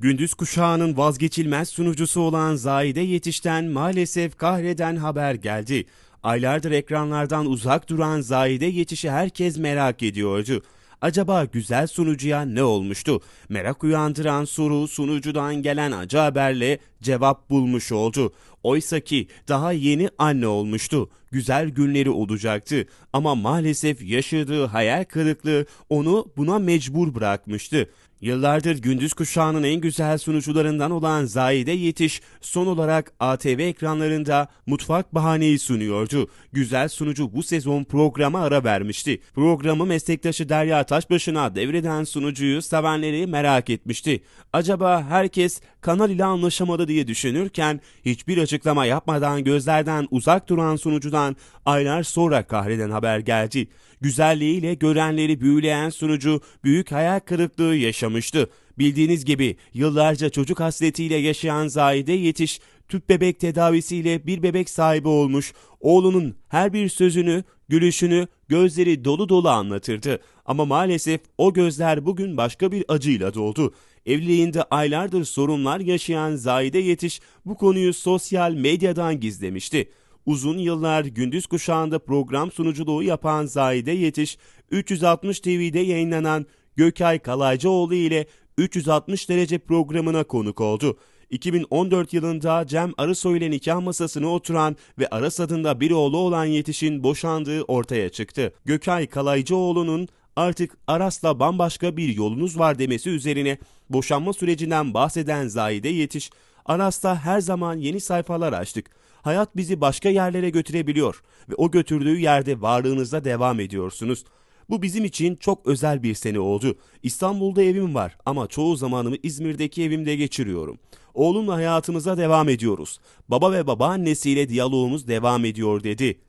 Gündüz kuşağının vazgeçilmez sunucusu olan Zahide Yetiş'ten maalesef kahreden haber geldi. Aylardır ekranlardan uzak duran Zahide Yetiş'i herkes merak ediyordu. Acaba güzel sunucuya ne olmuştu? Merak uyandıran soru sunucudan gelen acı haberle cevap bulmuş oldu. Oysa ki daha yeni anne olmuştu. Güzel günleri olacaktı ama maalesef yaşadığı hayal kırıklığı onu buna mecbur bırakmıştı. Yıllardır gündüz kuşağının en güzel sunucularından olan Zahide Yetiş son olarak ATV ekranlarında mutfak bahaneyi sunuyordu. Güzel sunucu bu sezon programa ara vermişti. Programı meslektaşı Derya Taşbaşı'na devreden sunucuyu sevenleri merak etmişti. Acaba herkes kanal ile anlaşamadı diye düşünürken hiçbir açıklama yapmadan gözlerden uzak duran sunucudan aylar sonra kahreden haber geldi. Güzelliğiyle görenleri büyüleyen sunucu büyük hayal kırıklığı yaşamıştı. Bildiğiniz gibi yıllarca çocuk hasretiyle yaşayan Zahide Yetiş tüp bebek tedavisiyle bir bebek sahibi olmuş. Oğlunun her bir sözünü, gülüşünü, gözleri dolu dolu anlatırdı. Ama maalesef o gözler bugün başka bir acıyla doldu. Evliliğinde aylardır sorunlar yaşayan Zahide Yetiş bu konuyu sosyal medyadan gizlemişti. Uzun yıllar gündüz kuşağında program sunuculuğu yapan Zahide Yetiş, 360 TV'de yayınlanan Gökay Kalaycıoğlu ile 360 derece programına konuk oldu. 2014 yılında Cem Arısoy ile nikah masasına oturan ve Aras adında bir oğlu olan Yetiş'in boşandığı ortaya çıktı. Gökay Kalaycıoğlu'nun artık Aras'la bambaşka bir yolunuz var demesi üzerine boşanma sürecinden bahseden Zahide Yetiş, Aras'ta her zaman yeni sayfalar açtık. Hayat bizi başka yerlere götürebiliyor ve o götürdüğü yerde varlığınızda devam ediyorsunuz. Bu bizim için çok özel bir sene oldu. İstanbul'da evim var ama çoğu zamanımı İzmir'deki evimde geçiriyorum. Oğlumla hayatımıza devam ediyoruz. Baba ve babaannesiyle diyalogumuz devam ediyor dedi.